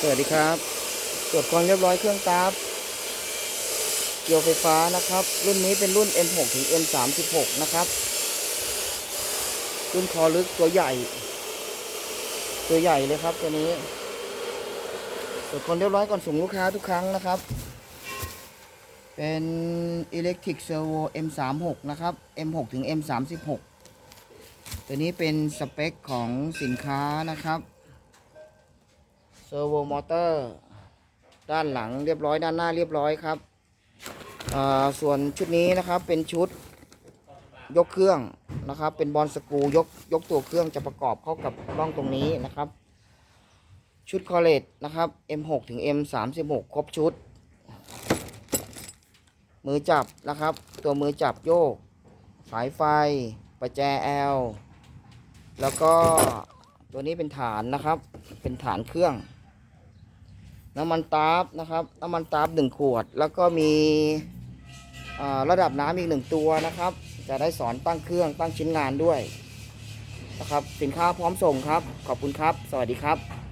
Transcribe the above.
สวัสดีครับตรวจความเรียบร้อยเครื่องตาร์ฟเกี่ยวไฟฟ้านะครับ รุ่นนี้เป็นรุ่น M6 ถึง M36 นะครับ รุ่นคอลึกตัวใหญ่ ตัวใหญ่เลยครับตัวนี้ตรวจความเรียบร้อยก่อนส่งลูกค้าทุกครั้งนะครับ เป็น Electric Servo M36 นะครับ M6 ถึง M36 ตัวนี้เป็นสเปคของสินค้านะครับ เซอร์โวมอเตอร์ด้านหลังเรียบร้อยด้านหน้าเรียบร้อยครับส่วนชุดนี้นะครับเป็นชุดยกเครื่องนะครับ เป็นบอลสกูยกยกตัวเครื่องจะประกอบเข้ากับร่องตรงนี้นะครับ ชุดคอเลตนะครับ M6 ถึง M36 ครบชุด มือจับนะครับ ตัวมือจับโยก สายไฟ ประแจ L แล้วก็ตัวนี้เป็นฐานนะครับ เป็นฐานเครื่อง น้ำมันตาร์ฟนะครับ น้ำมันตาร์ฟหนึ่งขวด แล้วก็มีระดับน้ำอีกหนึ่งตัวนะครับ จะได้สอนตั้งเครื่องตั้งชิ้นงานด้วยนะครับ สินค้าพร้อมส่งครับ ขอบคุณครับ สวัสดีครับ